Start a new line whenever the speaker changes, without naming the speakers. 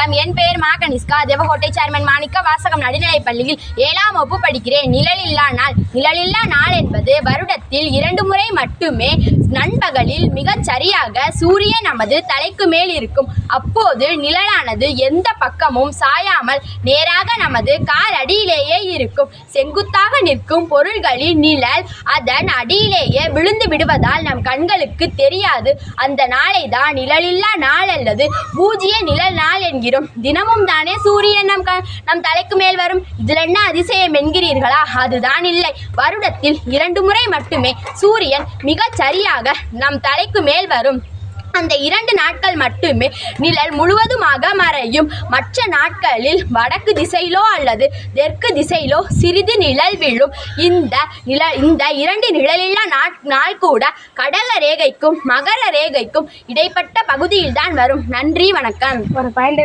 வணக்கம் என் பெயர் மா கனிஷ்கா தேவகோட்டை சேர்மன் மாணிக்க வாசகம் நடுநிலைப் பள்ளியில் ஏழாம் வகுப்பு படிக்கிறேன். நிழலில்லா நாள். நிழலில்லா நாள் என்பது வருடத்தில் இரண்டு முறை மட்டுமே நண்பகலில் மிகச் சரியாக சூரியன் நமது தலைக்கு மேல் இருக்கும். அப்போது நிழலானது எந்த பக்கமும் சாயாமல் நேராக நமது கால் அடியிலேயே இருக்கும். செங்குத்தாக நிற்கும் பொருள்களின் நிழல் அதன் அடியிலேயே விழுந்து விடுவதால் நம் கண்களுக்கு தெரியாது. அந்த நாளை தான் நிழலில்லா நாள் அல்லது பூஜ்ய நிழல் நாள் என்கிறோம். தினமும் தானே சூரியன் நம் க நம் தலைக்கு மேல் வரும். இதில் என்ன அதிசயம் என்கிறீர்களா? அதுதான் இல்லை. வருடத்தில் இரண்டு முறை மட்டுமே சூரியன் மிகச் சரியாக நம் தலைக்கு மேல் வரும். அந்த இரண்டு நாட்கள் மட்டுமே நிழல் முழுவதுமாக மறையும். மற்ற நாட்களில் வடக்கு திசையிலோ அல்லது தெற்கு திசையிலோ சிறிது நிழல் விழும். இந்த நில இந்த இரண்டு நிழலில்லா நாட் நாள் கூட கடல ரேகைக்கும் மகர ரேகைக்கும் இடைப்பட்ட பகுதியில்தான் வரும். நன்றி வணக்கம்.
ஒரு பாயிண்ட்